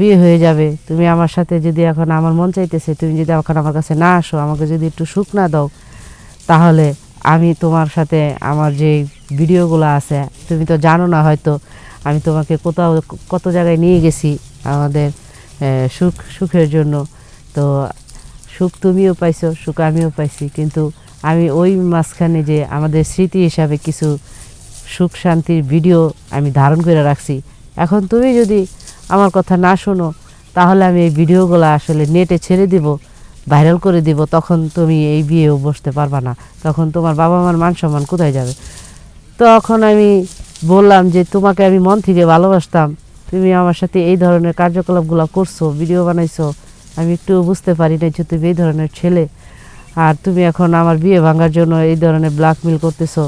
বিয়ে হয়ে যাবে। তুমি আমার সাথে যদি এখন আমার মন চাইতেছে, তুমি যদি এখন আমার কাছে না আসো, আমাকে যদি একটু সুখ না দাও, তাহলে আমি তোমার সাথে আমার যে ভিডিওগুলো আছে, তুমি তো জানো না হয়তো, আমি তোমাকে কোথাও কত জায়গায় নিয়ে গেছি আমাদের সুখ, সুখের জন্য। তো সুখ তুমিও পাইছো, সুখ আমিও পাইছি। কিন্তু আমি ওই মাঝখানে যে আমাদের স্মৃতি হিসাবে কিছু সুখ শান্তির ভিডিও আমি ধারণ করে রাখছি। এখন তুমি যদি আমার কথা না শোনো, তাহলে আমি এই ভিডিওগুলো আসলে নেটে ছেড়ে দিব, ভাইরাল করে দিব, তখন তুমি এই বিয়েও বসতে পারবা না। তখন তোমার বাবা মার মান সম্মান কোথায় যাবে? তখন আমি বললাম যে, তোমাকে আমি মন থেকে ভালোবাসতাম। তুমি আমার সাথে এই ধরনের কার্যকলাপগুলো করছ, ভিডিও বানাইছো। আমি একটু বুঝতে পারি না যে তুমি এই ধরনের ছেলে। আর তুমি এখন আমার বিয়ে ভাঙার জন্য এই ধরনের ব্ল্যাকমেল করতেছো।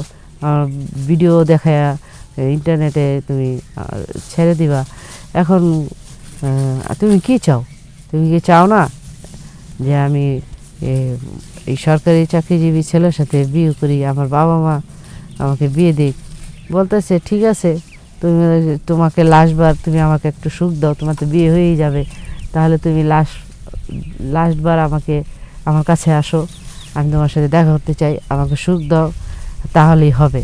ভিডিও দেখায়, ইন্টারনেটে তুমি ছেড়ে দিবা। এখন তুমি কি চাও? তুমি কি চাও না যে আমি এই সরকারি চাকরিজীবী ছেলের সাথে বিয়ে করি, আমার বাবা মা আমাকে বিয়ে দিক? বলতেছে, ঠিক আছে, তুমি, তোমাকে লাস্টবার তুমি আমাকে একটু সুখ দাও, তোমার তো বিয়ে হয়েই যাবে। তাহলে তুমি লাস্ট লাস্টবার আমাকে, আমার কাছে আসো, আমি তোমার সাথে দেখা করতে চাই, আমাকে সুখ দাও, তাহলেই হবে।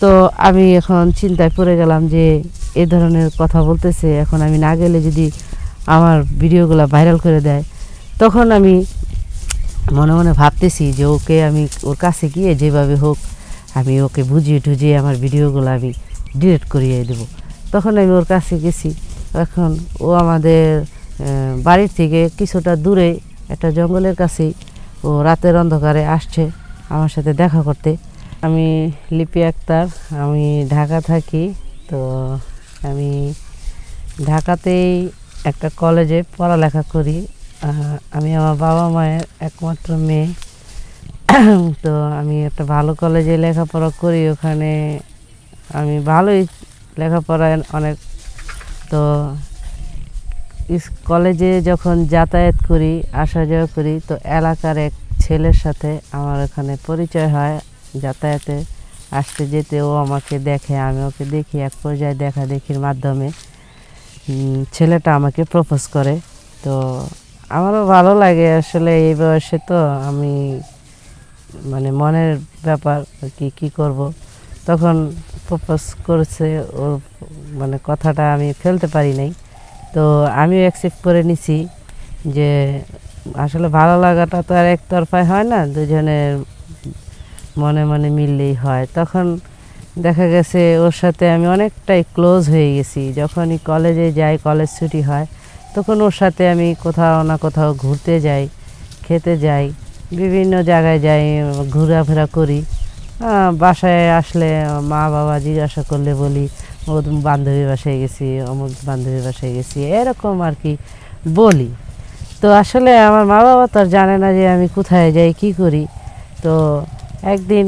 তো আমি এখন চিন্তায় পড়ে গেলাম যে এ ধরনের কথা বলতেছে, এখন আমি না গেলে যদি আমার ভিডিওগুলো ভাইরাল করে দেয়, তখন আমি মনে মনে ভাবতেছি যে ওকে আমি ওর কাছে গিয়ে যেভাবে হোক আমি ওকে বুঝিয়ে টুজিয়ে আমার ভিডিওগুলো আমি ডিলিট করিয়ে দেব। তখন আমি ওর কাছে গেছি। এখন ও আমাদের বাড়ির থেকে কিছুটা দূরে একটা জঙ্গলের কাছেই ও রাতের অন্ধকারে আসছে আমার সাথে দেখা করতে। আমি লিপি আক্তার, আমি ঢাকা থাকি, তো আমি ঢাকাতেই একটা কলেজে পড়ালেখা করি। আমি আমার বাবা মায়ের একমাত্র মেয়ে। তো আমি একটা ভালো কলেজে লেখাপড়া করি, ওখানে আমি ভালোই লেখাপড়ায় অনেক। তো কলেজে যখন যাতায়াত করি, আসা যাওয়া করি, তো এলাকার এক ছেলের সাথে আমার ওখানে পরিচয় হয় যাতায়াতে। আসতে যেতে ও আমাকে দেখে, আমি ওকে দেখি, এক পর্যায়ে দেখা দেখির মাধ্যমে ছেলেটা আমাকে প্রপোজ করে। তো আমারও ভালো লাগে আসলে এই বয়সে তো আমি মানে মনের ব্যাপার কি, কী করব? তখন প্রপোজ করেছে ওর মানে কথাটা আমি ফেলতে পারি নাই। তো আমিও অ্যাকসেপ্ট করে নিছি যে আসলে ভালো লাগাটা তো আর একতরফায় হয় না, দুজনের মনে মনে মিললেই হয়। তখন দেখা গেছে ওর সাথে আমি অনেকটাই ক্লোজ হয়ে গেছি। যখনই কলেজে যাই কলেজ ছুটি হয়, তখন ওর সাথে আমি কোথাও না কোথাও ঘুরতে যাই, খেতে যাই, বিভিন্ন জায়গায় যাই, ঘোরাফেরা করি। বাসায় আসলে মা বাবা জিজ্ঞাসা করলে বলি, ও বান্ধবী বাসায় গেছি, অমুক বান্ধবী বাসায় গেছি, এরকম আর কি বলি। তো আসলে আমার মা বাবা তো আর জানে না যে আমি কোথায় যাই, কি করি। তো একদিন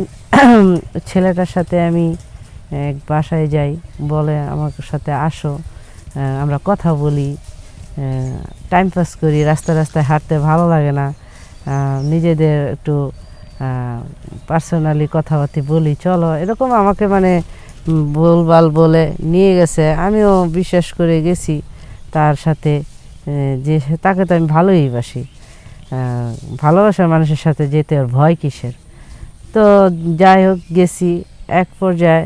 ছেলেটার সাথে আমি, এক বাসায় যাই, বলে আমার সাথে আসো আমরা কথা বলি টাইম পাস করি, রাস্তা রাস্তায় হাঁটতে ভালো লাগে না নিজেদের একটু পার্সোনালি কথাবার্তি বলি, চলো, এরকম আমাকে মানে বলবাল বলে নিয়ে গেছে, আমিও বিশ্বাস করে গেছি তার সাথে যে তাকে তো আমি ভালোই বাসি ভালোবাসার মানুষের সাথে যেতে আর ভয় কিসের? তো যাই হোক, গেছি এক পর্যায়ে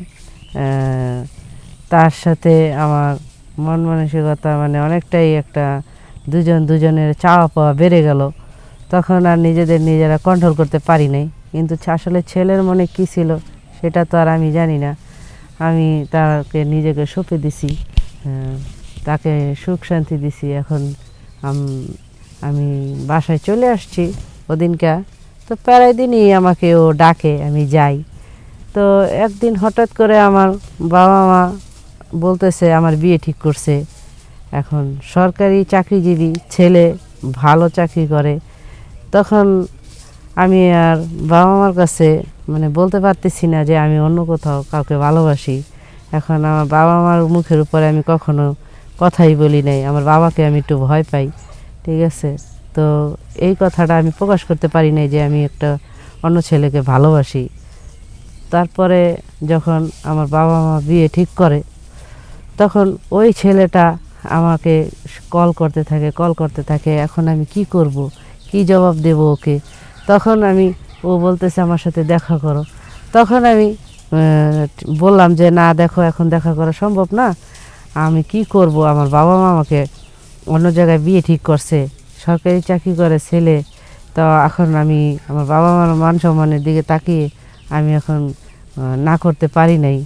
তার সাথে আমার মন মানসিকতা মানে অনেকটাই একটা দুজন দুজনের চাওয়া পাওয়া বেড়ে গেল। তখন আর নিজেদের নিজেরা কন্ট্রোল করতে পারি নাই। কিন্তু আসলে ছেলের মনে কী ছিল সেটা তো আর আমি জানি না। আমি তাকে নিজেকে সঁপে দিছি তাকে সুখ শান্তি দিছি। এখন আমি বাসায় চলে আসছি। ওদিনকা তো প্রায় দিনই আমাকে ও ডাকে, আমি যাই। তো একদিন হঠাৎ করে আমার বাবা মা বলতেছে, আমার বিয়ে ঠিক করছে। এখন সরকারি চাকরিজীবী ছেলে, ভালো চাকরি করে। তখন আমি আর বাবা মার কাছে মানে বলতে পারতেছি না যে আমি অন্য কোথাও কাউকে ভালোবাসি। এখন আমার বাবা মার মুখের উপরে আমি কখনো কথাই বলি নাই। আমার বাবাকে আমি একটু ভয় পাই, ঠিক আছে? তো এই কথাটা আমি প্রকাশ করতে পারি নাই যে আমি একটা অন্য ছেলেকে ভালোবাসি। তারপরে যখন আমার বাবা মা বিয়ে ঠিক করে, তখন ওই ছেলেটা আমাকে কল করতে থাকে, কল করতে থাকে, এখন আমি কি করব? কি জবাব দেব ওকে? তখন আমি, ও বলতেছে, আমার সাথে দেখা করো। তখন আমি বললাম যে, না, দেখো, এখন দেখা করা সম্ভব না। আমি কি করব? আমার বাবা মা আমাকে অন্য জায়গায় বিয়ে ঠিক করছে। সরকারি চাকরি করে ছেলে, তো এখন আমি আমার বাবা মার মান সম্মানের দিকে তাকিয়ে আমি এখন না করতে পারি নাই।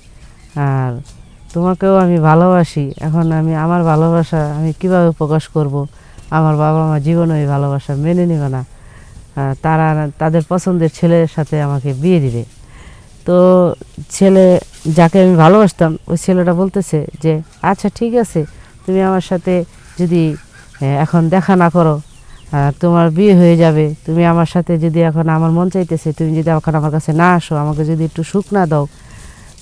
আর তোমাকেও আমি ভালোবাসি। এখন আমি আমার ভালোবাসা আমি কীভাবে প্রকাশ করব? আমার বাবা মা জীবনে ওই ভালোবাসা মেনে নেবে না। তারা তাদের পছন্দের ছেলের সাথে আমাকে বিয়ে দিবে। তো ছেলে যাকে আমি ভালোবাসতাম, ওই ছেলেটা বলতেছে যে আচ্ছা ঠিক আছে। তুমি আমার সাথে যদি এখন দেখা না করো। তোমার বিয়ে হয়ে যাবে। তুমি আমার সাথে যদি এখন আমার মন চাইতেছে, তুমি যদি এখন আমার কাছে না আসো, আমাকে যদি একটু সুখ না দাও,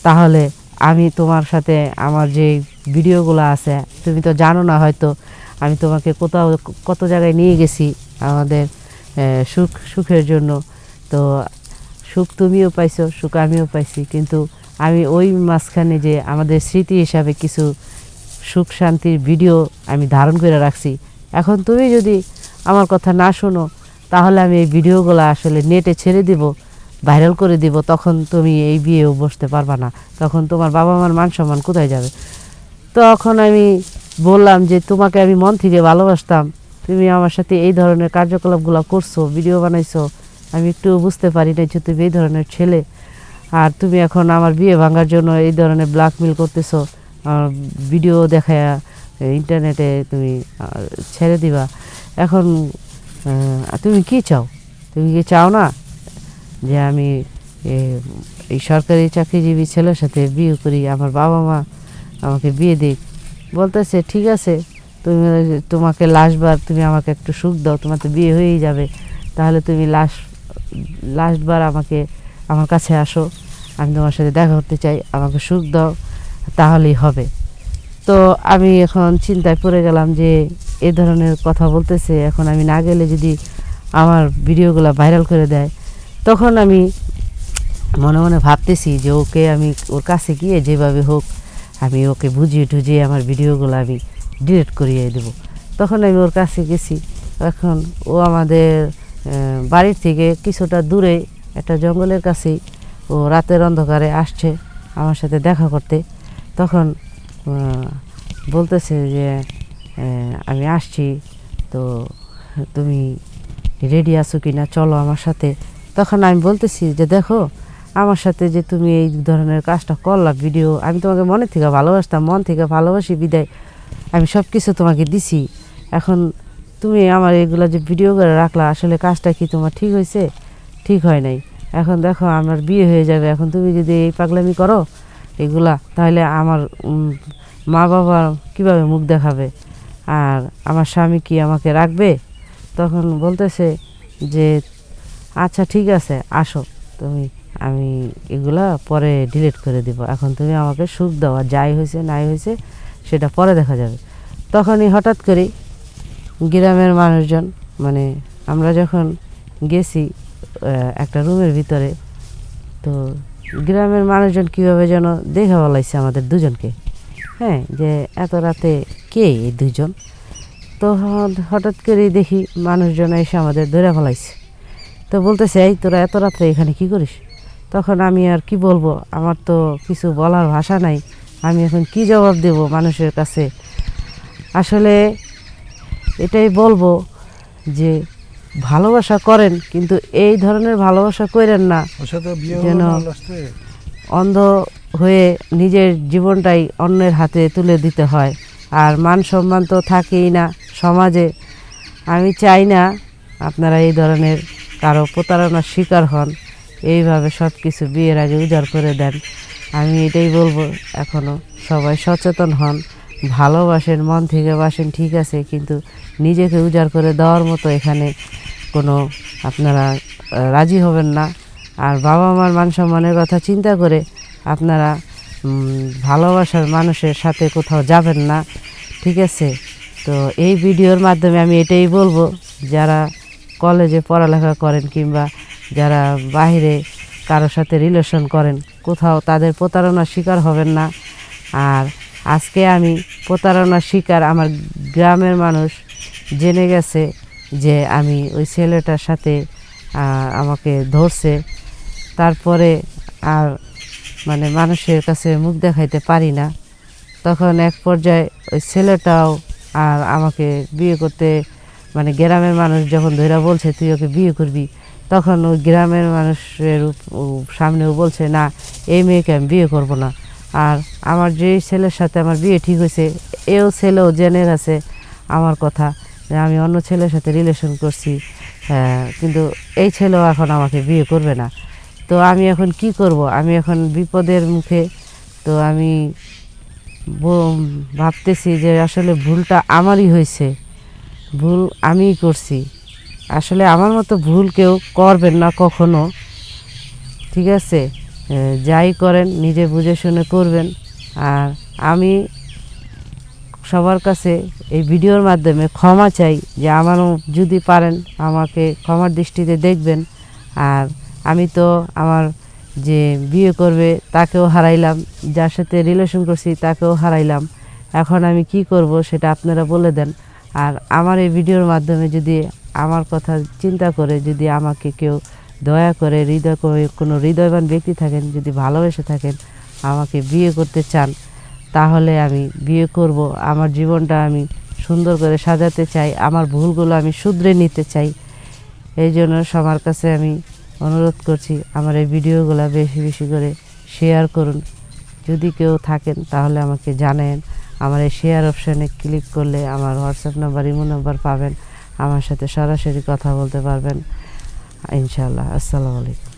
তাহলে আমি তোমার সাথে আমার যে ভিডিওগুলো আছে, তুমি তো জানো না হয়তো, আমি তোমাকে কোথাও কত জায়গায় নিয়ে গেছি আমাদের সুখ, সুখের জন্য। তো সুখ তুমিও পাইছো, সুখ আমিও পাইছি। কিন্তু আমি ওই মাঝখানে যে আমাদের স্মৃতি হিসাবে কিছু সুখ শান্তির ভিডিও আমি ধারণ করে রাখছি এখন তুমি যদি আমার কথা না শোনো, তাহলে আমি এই ভিডিওগুলো আসলে নেটে ছেড়ে দিব, ভাইরাল করে দিব, তখন তুমি এই বিয়েও বসতে পারবা না। তখন তোমার বাবা মার মান সম্মান কোথায় যাবে? তখন আমি বললাম যে, তোমাকে আমি মন থেকে ভালোবাসতাম। তুমি আমার সাথে এই ধরনের কার্যকলাপগুলো করছ, ভিডিও বানাইছো। আমি একটু বুঝতে পারি না যে তুমি এই ধরনের ছেলে। আর তুমি এখন আমার বিয়ে ভাঙার জন্য এই ধরনের ব্ল্যাকমেল করতেছো। ভিডিও দেখায় ইন্টারনেটে তুমি ছেড়ে দিবা। এখন তুমি কি চাও? তুমি কি চাও না যে আমি এই সরকারি চাকরিজীবী ছেলের সাথে বিয়ে করি, আমার বাবা মা আমাকে বিয়ে দিক? বলতেছে, ঠিক আছে, তুমি, তোমাকে লাস্টবার তুমি আমাকে একটু সুখ দাও, তোমার তো বিয়ে হয়েই যাবে। তাহলে তুমি লাস্ট লাস্টবার আমাকে, আমার কাছে আসো। আমি তোমার সাথে দেখা করতে চাই, আমাকে সুখ দাও, তাহলেই হবে। তো আমি এখন চিন্তায় পড়ে গেলাম যে এ ধরনের কথা বলতেছে, এখন আমি না গেলে যদি আমার ভিডিওগুলো ভাইরাল করে দেয়। তখন আমি মনে মনে ভাবতেছি যে ওকে আমি ওর কাছে গিয়ে যেভাবে হোক আমি ওকে বুঝিয়ে টুঝিয়ে আমার ভিডিওগুলো আমি ডিলিট করিয়ে দেব। তখন আমি ওর কাছে গেছি। এখন ও আমাদের বাড়ির থেকে কিছুটা দূরে একটা জঙ্গলের কাছেই ও রাতের অন্ধকারে আসছে আমার সাথে দেখা করতে। তখন বলতেছে যে আমি আসছি, তো তুমি রেডি আছো কি না চলো আমার সাথে। তখন আমি বলতেছি যে, দেখো, আমার সাথে যে তুমি এই ধরনের কাজটা করলা ভিডিও আমি তোমাকে মনে থেকে ভালোবাসতাম, মন থেকে ভালোবাসি বিদায়। আমি সব কিছু তোমাকে দিছি। এখন তুমি আমার এগুলো যে ভিডিও করে রাখলা, আসলে কাজটা কি তোমার ঠিক হয়েছে? ঠিক হয় নাই। এখন দেখো, আমার বিয়ে হয়ে যাবে। এখন তুমি যদি এই পাগলামি করো এগুলা, তাহলে আমার মা বাবা কীভাবে মুখ দেখাবে? আর আমার স্বামী কি আমাকে রাখবে? তখন বলতেছে যে আচ্ছা ঠিক আছে, আসো, তুমি, আমি এগুলা পরে ডিলিট করে দিব। এখন তুমি আমাকে সুখ দাও যাই হয়েছে, নাই হয়েছে, সেটা পরে দেখা যাবে। তখনই হঠাৎ করে গ্রামের মানুষজন মানে আমরা যখন গেছি একটা রুমের ভিতরে, তো গ্রামের মানুষজন কীভাবে যেন দেখা বলাইছে আমাদের দুজনকে? হ্যাঁ যে এত রাতে কে এই দুজন তো হঠাৎ করে দেখি মানুষজন এসে আমাদের ধরে ফেলাইছে। তো বলতেছে, এই তোরা এত রাত্রে এখানে কি করিস? তখন আমি আর কি বলব? আমার তো কিছু বলার ভাষা নাই। আমি এখন কি জবাব দেব মানুষের কাছে? আসলে এটাই বলব যে ভালোবাসা করেন কিন্তু এই ধরনের ভালোবাসা করেন না। যেন- অন্ধ হয়ে নিজের জীবনটাই অন্যের হাতে তুলে দিতে হয়। আর মান সম্মান তো থাকেই না সমাজে। আমি চাই না আপনারা এই ধরনের কারও প্রতারণার শিকার হন। এইভাবে সব কিছু বিয়ের আগে উজাড় করে দেন। আমি এটাই বলব এখনও সবাই সচেতন হন। ভালোবাসেন মন থেকে বাসেন ঠিক আছে কিন্তু নিজেকে উজাড় করে দেওয়ার মতো এখানে কোনো আপনারা রাজি হবেন না। আর বাবা মার মান সম্মানের কথা চিন্তা করে আপনারা ভালোবাসার মানুষের সাথে কোথাও যাবেন না। ঠিক আছে? তো এই ভিডিওর মাধ্যমে আমি এটাই বলব, যারা কলেজে পড়ালেখা করেন কিংবা যারা বাইরে কারোর সাথে রিলেশন করেন, কোথাও তাদের প্রতারণার শিকার হবেন না। আর আজকে আমি প্রতারণার শিকার আমার গ্রামের মানুষ জেনে গেছে যে আমি ওই ছেলেটার সাথে আমাকে ধরছে। তারপরে আর মানে মানুষের কাছে মুখ দেখাইতে পারি না। তখন এক পর্যায়ে ওই ছেলেটাও আর আমাকে বিয়ে করতে মানে গ্রামের মানুষ যখন ধৈরা বলছে, তুই ওকে বিয়ে করবি? তখন ওই গ্রামের মানুষের সামনেও বলছে, না, এই মেয়েকে আমি বিয়ে করব না। আর আমার যে ছেলের সাথে আমার বিয়ে ঠিক হয়েছে এও ছেলেও জেনে গেছে আমার কথা। যে আমি অন্য ছেলের সাথে রিলেশন করছি হ্যাঁ, কিন্তু এই ছেলেও এখন আমাকে বিয়ে করবে না। তো আমি এখন কি করব? আমি এখন বিপদের মুখে তো আমি ভাবতেছি যে আসলে ভুলটা আমারই হয়েছে। ভুল আমিই করছি। আসলে আমার মতো ভুল কেউ করবেন না কখনো। ঠিক আছে? যাই করেন নিজে বুঝে শুনে করবেন। আর আমি সবার কাছে এই ভিডিওর মাধ্যমে ক্ষমা চাই যে আমারও যদি পারেন আমাকে ক্ষমার দৃষ্টিতে দেখবেন। আর আমি তো আমার যে বিয়ে করবে তাকেও হারাইলাম, যার সাথে রিলেশন করছি তাকেও হারাইলাম। এখন আমি কি করব সেটা আপনারা বলে দেন। আর আমার এই ভিডিওর মাধ্যমে যদি আমার কথা চিন্তা করে, যদি আমাকে কেউ দয়া করে, হৃদয় কোনো হৃদয়বান ব্যক্তি থাকেন, যদি ভালোবেসে থাকেন, আমাকে বিয়ে করতে চান তাহলে আমি বিয়ে করব, আমার জীবনটা আমি সুন্দর করে সাজাতে চাই, আমার ভুলগুলো আমি শুধরে নিতে চাই। এই জন্য সবার কাছে আমি অনুরোধ করছি, আমার এই ভিডিওগুলো বেশি বেশি করে শেয়ার করুন। যদি কেউ থাকেন তাহলে আমাকে জানেন আমার এই শেয়ার অপশানে ক্লিক করলে আমার হোয়াটসঅ্যাপ নাম্বার, ইমো নাম্বার পাবেন, আমার সাথে সরাসরি কথা বলতে পারবেন। ইনশাআল্লাহ, আসসালামু আলাইকুম।